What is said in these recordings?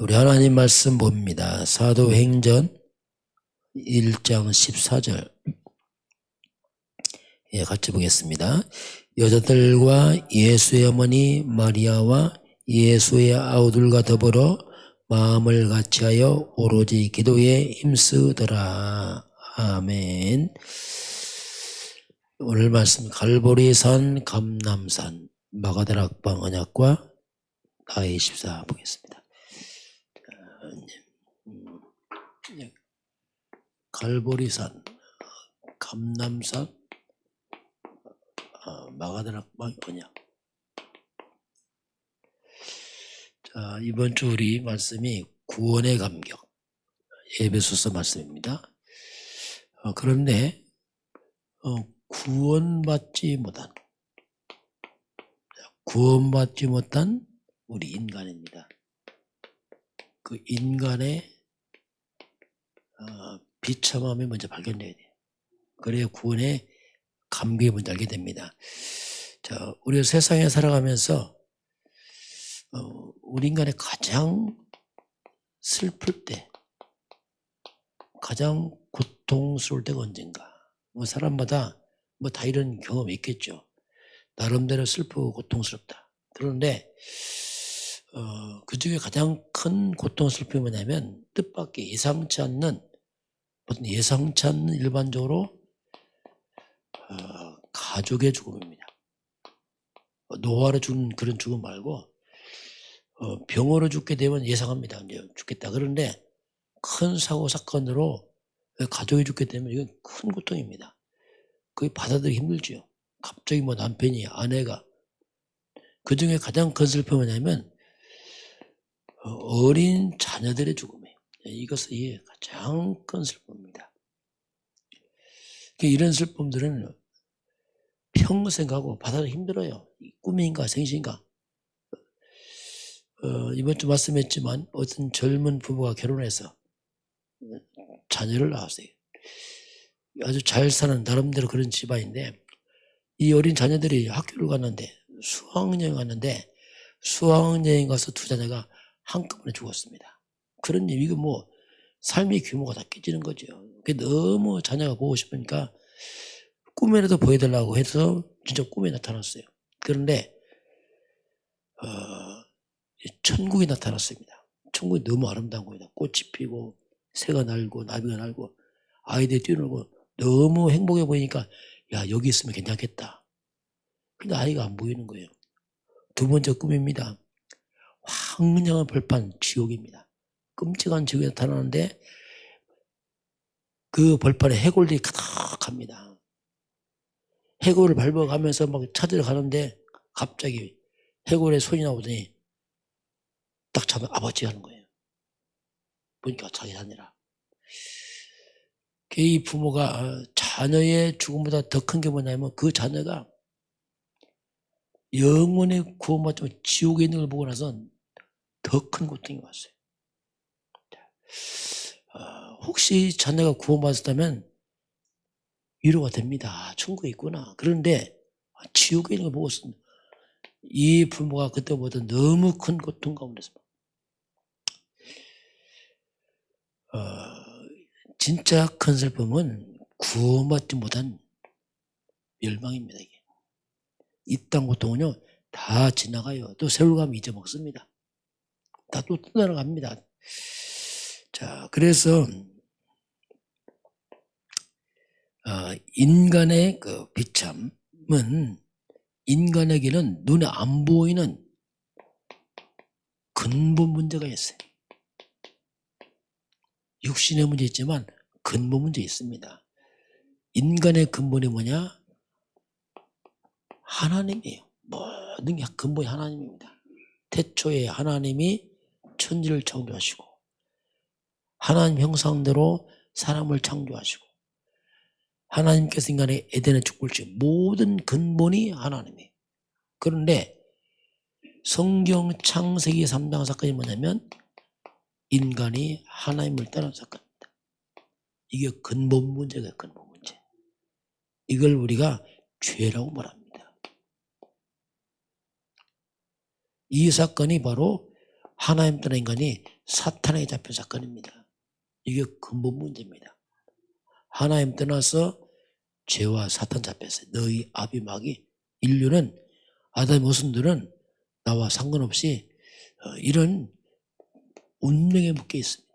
우리 하나님 말씀 봅니다. 사도행전 1장 14절. 예, 같이 보겠습니다. 여자들과 예수의 어머니 마리아와 예수의 아우들과 더불어 마음을 같이하여 오로지 기도에 힘쓰더라. 아멘. 오늘 말씀 갈보리산 감남산 마가다락방 언약과 나의 14 보겠습니다. 갈보리산, 감남산, 아, 마가다락방 언약. 자, 이번 주 우리 말씀이 구원의 감격, 예배소서 말씀입니다. 어, 그런데 어, 구원받지 못한 구원받지 못한 우리 인간입니다. 그 인간의 어, 비참함이 먼저 발견돼야 돼요. 그래야 구원의 감격이 먼저 알게 됩니다. 자, 우리가 세상에 살아가면서 어, 우리 인간의 가장 슬플 때, 가장 고통스러울 때가 언젠가. 뭐 사람마다 뭐 다 이런 경험이 있겠죠. 나름대로 슬프고 고통스럽다. 그런데 어, 그 중에 가장 큰 고통스러움이 뭐냐면 뜻밖의 예상치 않는 어떤 예상치 않는 일반적으로 어, 가족의 죽음입니다. 어, 노화로 죽는 그런 죽음 말고 어, 병으로 죽게 되면 예상합니다. 이제 죽겠다. 그런데 큰 사고 사건으로 가족이 죽게 되면 이건 큰 고통입니다. 그게 받아들이기 힘들죠. 갑자기 뭐 남편이 아내가 그 중에 가장 큰 슬픔이 뭐냐면 어, 어린 자녀들의 죽음이에요. 이것이 가장 큰 슬픔입니다. 이런 슬픔들은 평생 하고 받아들이기 힘들어요. 꿈인가 생신가. 어, 이번 주 말씀했지만 어떤 젊은 부부가 결혼해서 자녀를 낳았어요. 아주 잘 사는 나름대로 그런 집안인데 이 어린 자녀들이 학교를 갔는데 수학여행 갔는데 수학여행 가서 두 자녀가 한꺼번에 죽었습니다. 그런 일, 이거 뭐 삶의 규모가 다 깨지는 거죠. 그게 너무 자녀가 보고 싶으니까 꿈에라도 보여달라고 해서 진짜 꿈에 나타났어요. 그런데 어, 천국이 나타났습니다. 천국이 너무 아름다운 거예요. 꽃이 피고 새가 날고 나비가 날고 아이들이 뛰어놀고 너무 행복해 보이니까 야 여기 있으면 괜찮겠다. 근데 아이가 안 보이는 거예요. 두 번째 꿈입니다. 황량한 벌판 지옥입니다. 끔찍한 지옥이 나타나는데 그 벌판에 해골들이 가득합니다. 해골을 밟아가면서 막 찾으러 가는데 갑자기 해골의 손이 나오더니 딱 잡아 아버지 하는 거예요. 보니까 자기 자녀라. 이 부모가 자녀의 죽음보다 더 큰 게 뭐냐면 그 자녀가 영원의 구원받지 지옥에 있는 걸 보고 나서 더 큰 고통이 왔어요. 어, 혹시 자녀가 구원받았다면 위로가 됩니다. 천국에 있구나. 그런데 지옥에 있는 걸 보고 이 부모가 그때보다 너무 큰 고통 가운데서 어, 진짜 큰 슬픔은 구원받지 못한 멸망입니다. 이땅 고통은요 다 지나가요. 또 세월 가면 잊어먹습니다. 다 또 떠나갑니다. 자, 그래서 어, 인간의 그 비참은 인간에게는 눈에 안 보이는 근본 문제가 있어요. 육신의 문제 있지만 근본 문제 있습니다. 인간의 근본이 뭐냐? 하나님이에요. 모든 게 근본이 하나님입니다. 태초에 하나님이 천지를 창조하시고 하나님 형상대로 사람을 창조하시고 하나님께서 인간의 에덴의 축복을 주 모든 근본이 하나님이에요. 그런데 성경 창세기 3장 사건이 뭐냐면 인간이 하나님을 떠난 사건입니다. 이게 근본 문제가 근본 문제. 이걸 우리가 죄라고 말합니다. 이 사건이 바로 하나님 떠난 인간이 사탄에게 잡힌 사건입니다. 이게 근본 문제입니다. 하나님 떠나서 죄와 사탄 잡혔어요. 너희 아비마귀 인류는 아담의 모순들은 나와 상관없이 어, 이런 운명에 묶여 있습니다.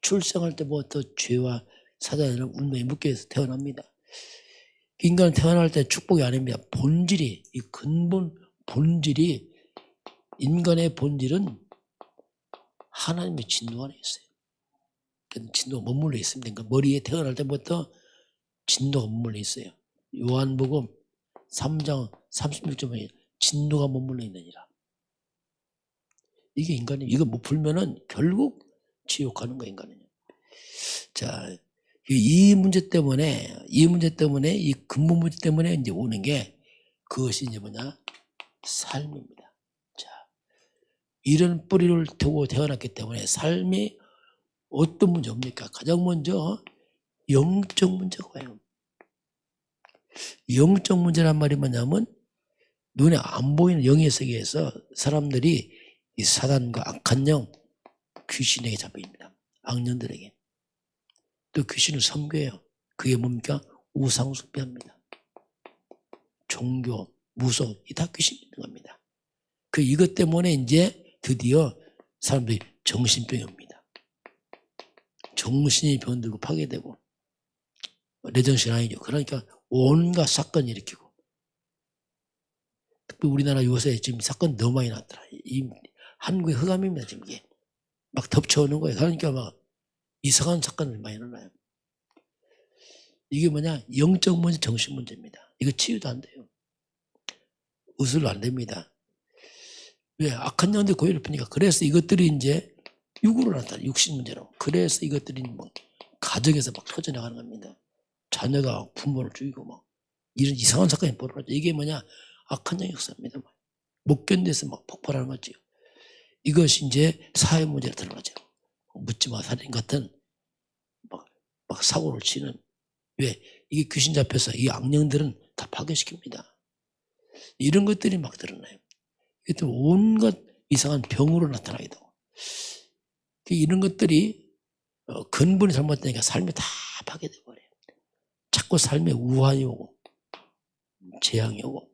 출생할 때부터 죄와 사단이라는 운명에 묶여 있어 태어납니다. 인간은 태어날 때 축복이 아닙니다. 본질이 이 근본 본질이 인간의 본질은 하나님의 진노 안에 있어요. 그 진노가 머물러 있습니다. 그러니까 머리에 태어날 때부터 진노가 머물러 있어요. 요한복음 3장 36절에 진노가 머물러 있느니라. 이게 인간이 이거 못 풀면은 결국 지옥 가는 거야 인간은요. 자, 이 문제 때문에 이 문제 때문에 이 근본 문제 때문에 이제 오는 게 그것이 이제 뭐냐 삶입니다. 자, 이런 뿌리를 두고 태어났기 때문에 삶이 어떤 문제 없니까? 가장 먼저 영적 문제가 와요. 영적 문제란 말이 뭐냐면 눈에 안 보이는 영의 세계에서 사람들이 이 사단과 악한 영, 귀신에게 잡힙니다. 악령들에게. 또 귀신을 섬겨요. 그게 뭡니까? 우상숭배합니다. 종교, 무속, 이 다 귀신이 있는 겁니다. 그 이것 때문에 이제 드디어 사람들이 정신병이 옵니다. 정신이 병들고 파괴되고 내 정신 아니죠. 그러니까 온갖 사건 일으키고 특히 우리나라 요새 지금 사건 너무 많이 났더라. 이 한국의 흑암입니다. 지금 이게 막 덮쳐오는 거예요. 그러니까 막 이상한 사건들이 많이 일어나요. 이게 뭐냐? 영적 문제, 정신 문제입니다. 이거 치유도 안 돼요. 웃으면 안 됩니다. 왜? 악한 영들 고혈압이니까. 그래서 이것들이 이제 육으로 나타나, 육신 문제로. 그래서 이것들이 뭐 가정에서 막 터져나가는 겁니다. 자녀가 부모를 죽이고 막 이런 이상한 사건이 벌어져. 이게 뭐냐? 악한 영 역사입니다. 못 견뎌서 막 폭발하는 거죠. 이것이 이제 사회 문제로 들어가죠. 묻지마 살인 같은 막, 막 사고를 치는 왜 이게 귀신 잡혀서 이 악령들은 다 파괴시킵니다. 이런 것들이 막 드러나요. 이게 온갖 이상한 병으로 나타나기도 하고. 이런 것들이 어, 근본이 잘못되니까 삶이 다 파괴돼 버려요. 자꾸 삶에 우환이 오고 재앙이 오고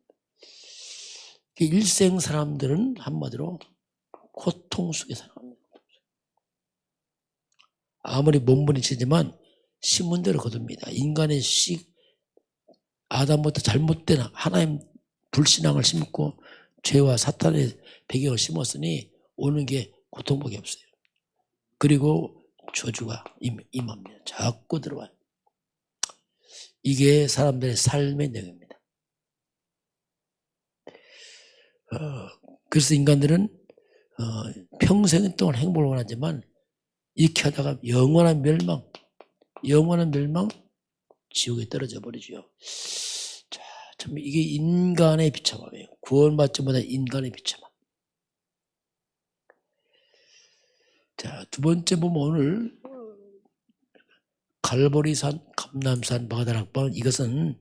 일생 사람들은 한마디로 고통 속에 살아갑니다. 아무리 몸부림치지만 신문대로 거둡니다. 인간의 식 아담부터 잘못된 하나님 불신앙을 심고 죄와 사탄의 배경을 심었으니 오는 게 고통밖에 없어요. 그리고 저주가 임, 임합니다. 자꾸 들어와요. 이게 사람들의 삶의 내용입니다. 어, 그래서 인간들은 어, 평생 동안 행복을 원하지만 이렇게 하다가 영원한 멸망, 영원한 멸망, 지옥에 떨어져 버리죠. 자, 참 이게 인간의 비참함이에요. 구원받지 못한 인간의 비참함. 자, 두 번째 보면 오늘 갈보리산, 감남산, 바다락방 이것은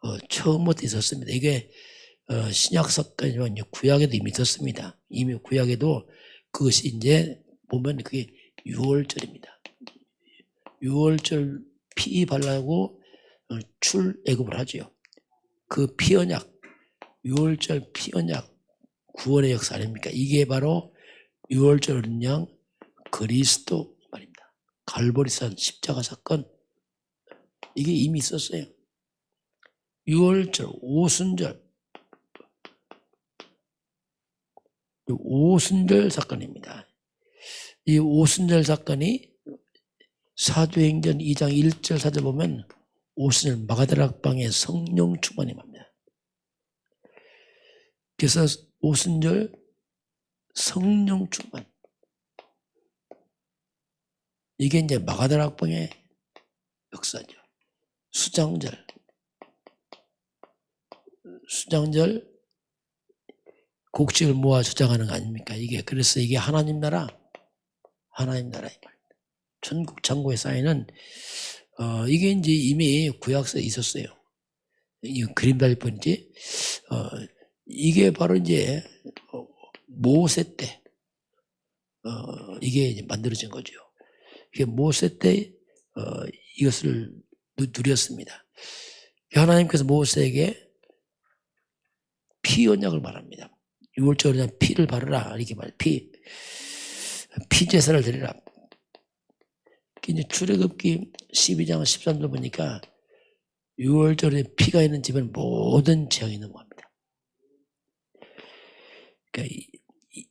어, 처음부터 있었습니다. 이게 어, 신약 사건이지만 구약에도 이미 있었습니다. 이미 구약에도 그것이 이제 보면 그게 6월절입니다. 6월절 피 발라고 어, 출애굽을 하지요. 그 피언약, 6월절 피언약 구원의 역사 아닙니까? 이게 바로 6월절 은양 그리스도 말입니다. 갈보리산 십자가 사건 이게 이미 있었어요. 6월절, 오순절 오순절 사건입니다. 이 오순절 사건이 사도행전 2장 1절 사절 보면 오순절 마가다락방에 성령 충만이 맙니다. 그래서 오순절 성령 충만 이게 이제 마가다락방의 역사죠. 수장절 수장절 곡식을 모아 주장하는 거 아닙니까? 이게 그래서 이게 하나님 나라, 하나님 나라 이 말입니다. 전국 창고에 쌓이는 어, 이게 이제 이미 구약서에 있었어요. 이 뿐이지. 어, 이게 바로 이제 어, 모세 때 어, 이게 이제 만들어진 거죠. 이게 모세 때 어, 이것을 누- 누렸습니다. 하나님께서 모세에게 피 언약을 말합니다. 6월절에 그냥 피를 바르라 이렇게 말 피, 피 제사를 드리라. 이제 출애굽기 12장 13절 보니까 6월절에 피가 있는 집은 모든 재앙이 넘어갑니다. 그러니까 이, 이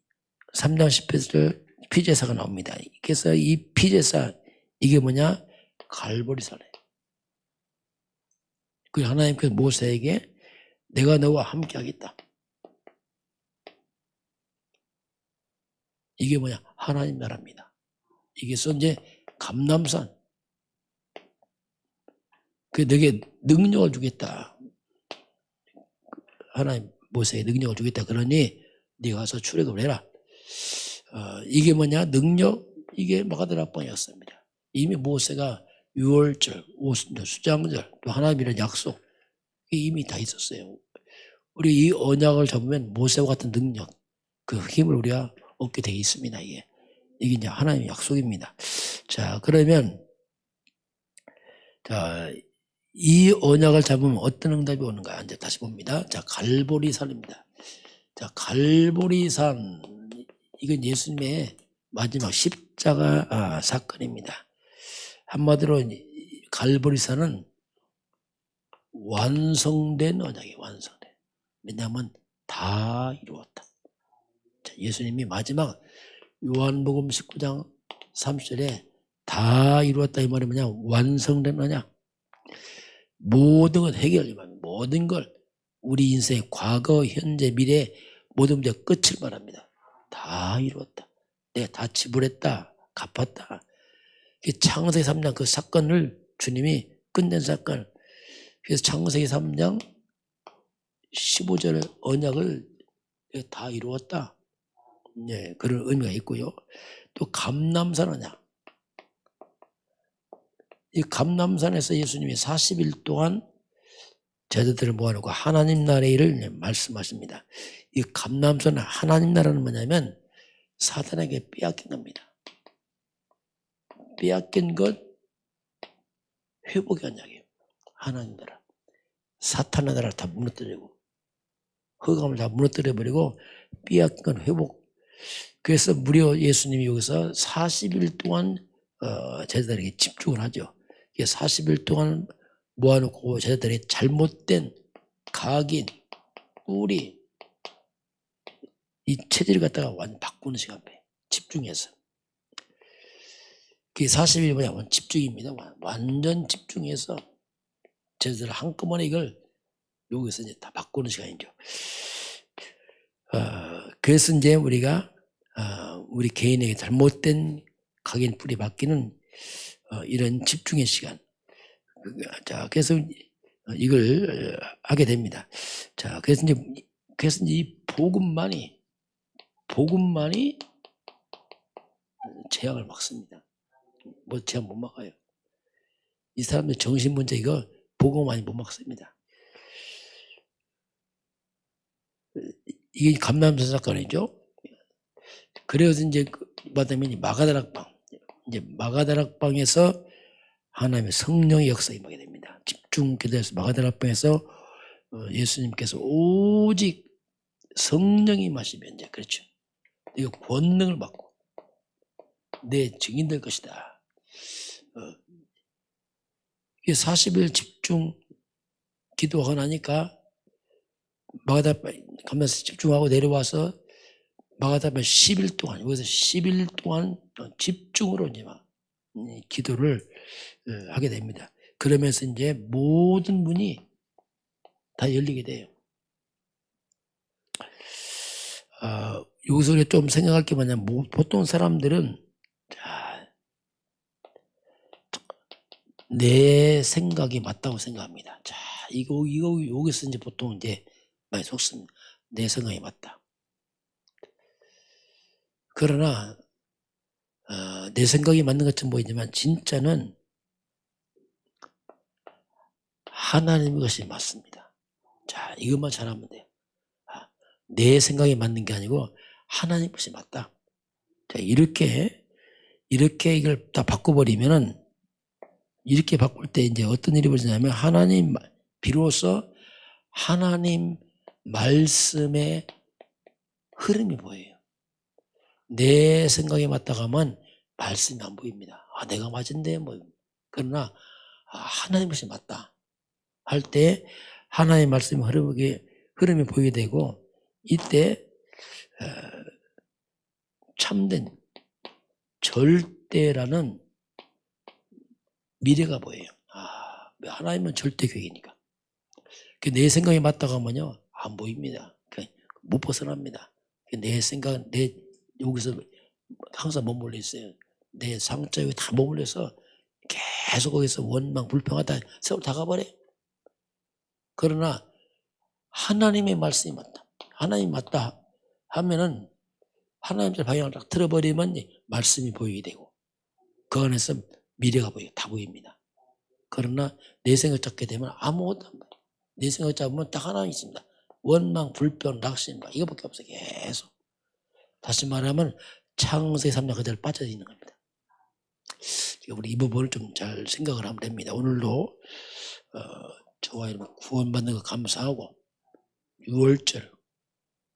3장 10절 피제사가 나옵니다. 그래서 이 피제사 이게 뭐냐? 갈보리살이에요. 그 하나님께서 모세에게 내가 너와 함께 하겠다. 이게 뭐냐? 하나님 나라입니다. 이게 이제 감남산. 그 내게 능력을 주겠다. 하나님 모세에 능력을 주겠다. 그러니 네가 가서 출애굽을 해라. 어, 이게 뭐냐? 능력 이게 마가다락방이었습니다. 이미 모세가 6월절, 오순절, 수장절 또 하나님이란 약속 이미 다 있었어요. 우리 이 언약을 잡으면 모세와 같은 능력 그 힘을 우리가 얻게 되어 있습니다. 이게 이게 이제 하나님의 약속입니다. 자 그러면 자. 이 언약을 잡으면 어떤 응답이 오는가? 이제 다시 봅니다. 자, 갈보리산입니다. 자, 갈보리산. 이건 예수님의 마지막 십자가 아, 사건입니다. 한마디로 이 갈보리산은 완성된 언약이에요. 완성된. 왜냐하면 다 이루었다. 자, 예수님이 마지막 요한복음 19장 30절에 다 이루었다 이 말이 뭐냐? 완성된 언약. 모든 것 해결하면 모든 걸 우리 인생의 과거, 현재, 미래 모든 문제 끝을 말합니다. 다 이루었다. 내가 다 지불했다. 갚았다. 이 창세기 3장 그 사건을 주님이 끝낸 사건. 그래서 창세기 3장 15절 언약을 다 이루었다. 네, 그런 의미가 있고요. 또 감남산 언약. 이 감남산에서 예수님이 40일 동안 제자들을 모아놓고 하나님 나라의 일을 말씀하십니다. 이 감남산 하나님 나라는 뭐냐면 사탄에게 빼앗긴 겁니다. 빼앗긴 것 회복의 언약이에요. 하나님 나라. 사탄의 나라를 다 무너뜨리고 허감을 다 무너뜨려버리고 빼앗긴 건 회복. 그래서 무려 예수님이 여기서 40일 동안 어, 제자들에게 집중을 하죠. 이게 40일 동안 모아놓고 제자들이 잘못된 각인, 뿌리, 이 체질을 갖다가 완 바꾸는 시간에 집중해서. 그게 40일이 뭐냐면 집중입니다. 완전 집중해서 제자들 한꺼번에 이걸 여기서 이제 다 바꾸는 시간이죠. 어, 그래서 이제 우리가 어, 우리 개인에게 잘못된 각인 뿌리 바뀌는 어, 이런 집중의 시간. 자, 그래서 이걸 하게 됩니다. 자, 그래서 이제 그래서 이 복음만이 복음만이 재앙을 막습니다. 뭐 재앙 못 막아요. 이 사람들 정신 문제 이거 복음만이 못 막습니다. 이게 감남산 사건이죠. 그래서 이제 마다면이 마가다락방 이제 마가다락방에서 하나님의 성령의 역사에 임하게 됩니다. 집중 기도에서 마가다락방에서 어, 예수님께서 오직 성령이 마시면 이제 그렇죠. 이거 권능을 받고 내 증인 될 것이다. 어, 이게 40일 집중 기도하고 나니까 마가다락방 가면서 집중하고 내려와서 마가다락방 10일 동안 여기서 10일 동안 집중으로 이제 막 기도를 어, 하게 됩니다. 그러면서 이제 모든 문이 다 열리게 돼요. 아, 여기서 우리가 좀 생각할 게 뭐냐면 뭐, 보통 사람들은 자, 내 생각이 맞다고 생각합니다. 자, 이거 이거 여기서 이제 보통 이제 많이 속습니다. 내 생각이 맞다. 그러나 어, 내 생각이 맞는 것처럼 보이지만 진짜는 하나님의 것이 맞습니다. 자, 이것만 잘하면 돼요. 아, 내 생각이 맞는 게 아니고 하나님 것이 맞다. 자, 이렇게, 이렇게 이걸 다 바꿔버리면은, 이렇게 바꿀 때 이제 어떤 일이 벌어지냐면, 하나님, 비로소 하나님 말씀의 흐름이 보여요. 내 생각에 맞다가 하면 말씀이 안 보입니다. 아, 내가 맞은데, 뭐. 그러나, 아, 하나님 말씀이 맞다. 할 때, 하나님 말씀의 흐름이, 흐름이 보이게 되고, 이때, 어, 참된 절대라는 미래가 보여요. 아, 하나님은 절대 계획이니까. 그내 생각에 맞다가 하면요, 안 보입니다. 그못 벗어납니다. 그내 생각, 내, 여기서 항상 머물러 있어요. 내 상처에 다 머물러서 계속 거기서 원망, 불평하다 세월 다 가버려. 그러나 하나님의 말씀이 맞다. 하나님 맞다 하면은 하나님의 방향을 딱 틀어버리면 말씀이 보이게 되고 그 안에서 미래가 보이고 다 보입니다. 그러나 내 생각 잡게 되면 아무것도 안 보여요. 내 생각 잡으면 딱 하나 있습니다. 원망, 불평, 낙심과 이거밖에 없어요. 계속. 다시 말하면 창세기 3장 그대로 빠져 있는 겁니다. 우리 이 부분을 좀 잘 생각을 하면 됩니다. 오늘도 어, 저와 여러분 구원받는 거 감사하고 6월절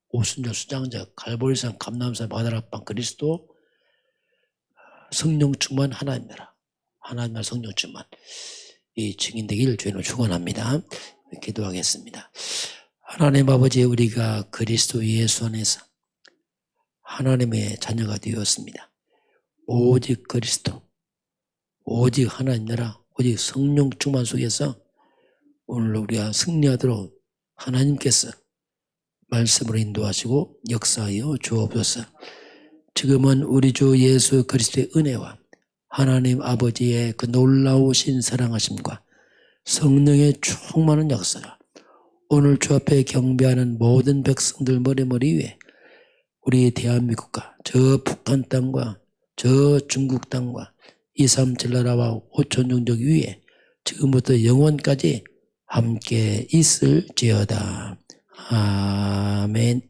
오순절 수장자 갈보리산 감남산 바다라빵 그리스도 성령 충만 하나님 나라 하나님 나라 성령 충만 이 증인되기를 주님을 축원합니다. 기도하겠습니다. 하나님 아버지 우리가 그리스도 예수 안에서 하나님의 자녀가 되었습니다. 오직 그리스도 오직 하나님 나라 오직 성령 충만 속에서 오늘 우리가 승리하도록 하나님께서 말씀으로 인도하시고 역사하여 주옵소서. 지금은 우리 주 예수 그리스도의 은혜와 하나님 아버지의 그 놀라우신 사랑하심과 성령의 충만한 역사가 오늘 주 앞에 경배하는 모든 백성들 머리머리 위에 우리 대한민국과 저 북한 땅과 저 중국 땅과 이삼칠 나라와 오천 종족 위에 지금부터 영원까지 함께 있을지어다. 아멘.